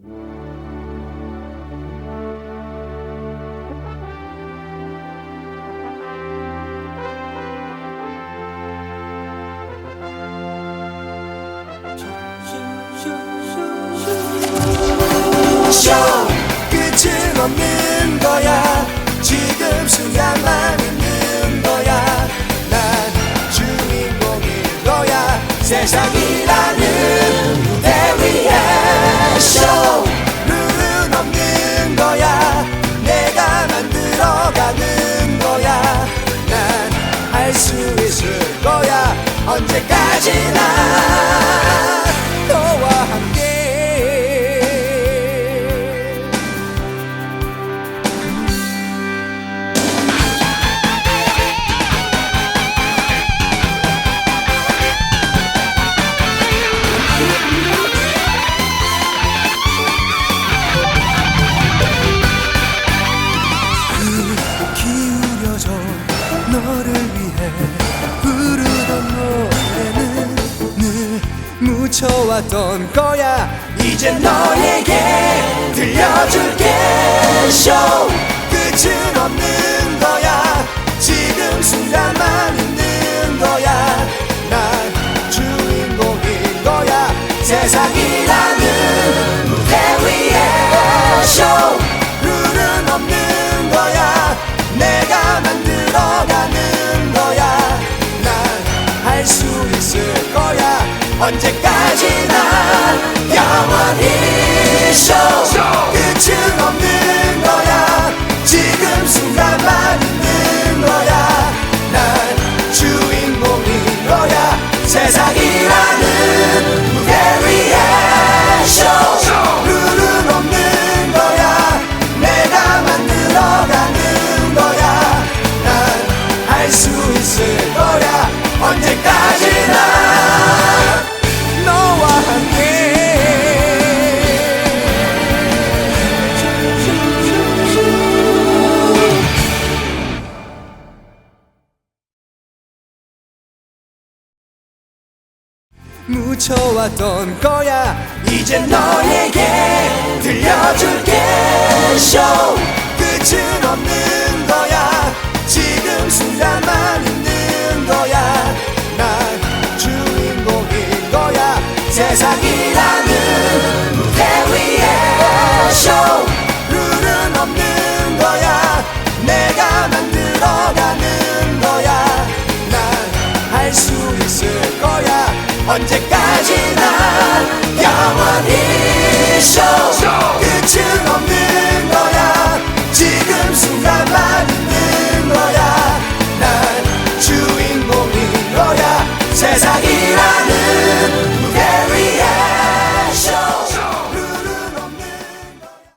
쇼 끝은 없는 거야. 지금 순간만 있는 거야. 난 주인공일 거야. 세상이라는 언제까지나 너와 함께. 기울여줘 너를 위해 묻혀왔던 거야. 이제 너에게 들려줄게. 쇼. 끝은 없는 거야. 지금 순간만 있는 거야. 난 주인공인 거야. 세상이라는 무대 위에 쇼. 룰은 없는 거야. 내가 만들어가는 거야. 난 할 수 있을 거야. 언제까지나 영원 묻혀왔던 거야. 이제 너에게 들려줄게 쇼. 끝은 없는 거야. 지금 순간만 있는 거야. 난 주인공인 거야. 세상이 언제까지나 영원히 쇼. 끝은 없는 거야. 지금 순간만